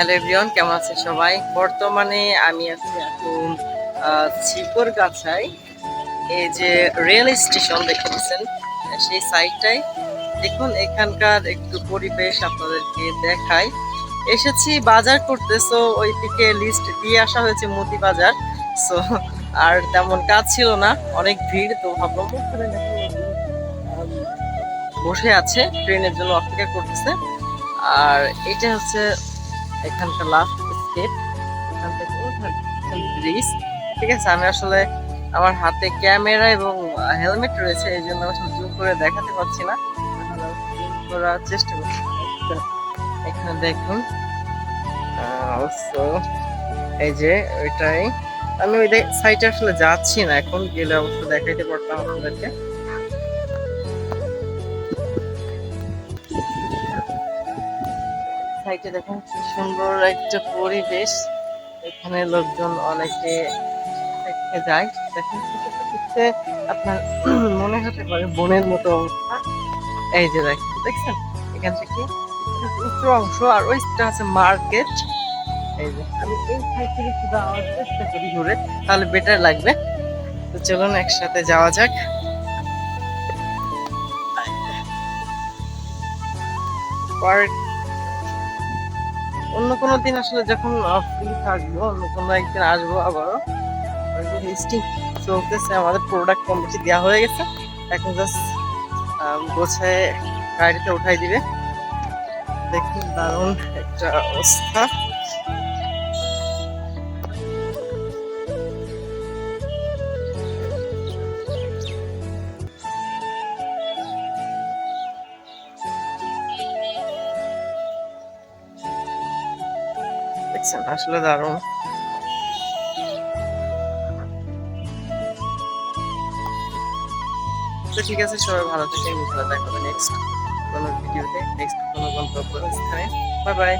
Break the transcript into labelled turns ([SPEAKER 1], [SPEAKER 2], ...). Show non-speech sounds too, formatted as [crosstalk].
[SPEAKER 1] Hello everyone, কেমন আছে সবাই? বর্তমানে আমি আছি এখন ছিপর গাছায় এই যে রেল স্টেশন দেখতে পাচ্ছেন, সেই সাইডটাই দেখুন, এখানকার একটু পরিবেশ আপনাদেরকে দেখাই। এসেছি বাজার করতে সো ওই দিকে লিস্ট দিয়ে আসা হয়েছে মুদি বাজার। সো আর তেমন কাজ ছিল না, অনেক ভিড়, তো ভাবলাম বসে আছে, ট্রেনের জন্য অপেক্ষা করতেছে। আর এটা হচ্ছে এখানকার লাস্ট স্টেপ এখান থেকে ব্রিজ ঠিক আছে, আমি আসলে আমার হাতে ক্যামেরা এবং হেলমেট রয়েছে, এই জন্য আসলে জুম করে দেখাতে পারছি না। করার চেষ্টা করছি। এখানে দেখুন। এই যে ওইটাই। আমি ওই সাইডে আসলে যাচ্ছি না, এখন গেলে অবশ্য দেখাইতে পারতাম আপনাদেরকে। সাইডে দেখুন, কি সুন্দর একটা পরিবেশ। এখানে লোকজন অনেকে দেখতে যায়। দেখুন দেখতে আপনার [clears throat] মনে হতে পারে বনের মতো অবস্থা। এই যে দেখেন দেখছেন? এখান থেকে উচ্চ অংশ আর ওইটা আছে মার্কেট। এই যে, আমি এই সাইড থেকে একটু যাওয়ার চেষ্টা করি ঘুরে, তাহলে বেটার লাগবে। তো চলুন একসাথে যাওয়া যাক। পার্ক অন্য কোনো দিন আসলে যখন ফ্রি থাকব অন্য কোনো একদিন আসব আবারও। লিস্টিং চলতেছে আমাদের প্রোডাক্ট কম বেশি দেওয়া হয়ে গেছে। এখন জাস্ট গোছায় গাড়িতে উঠাই দিবে। দেখুন দারুণ একটা অবস্থা। দেখছেন আসলে দারুণ। তো ঠিক আছে, সবাই ভালো থাকেন দেখা হবে নেক্সট কোনো ভিডিওতে নেক্সট কোনো গন্তব্য স্থানে বাই বাই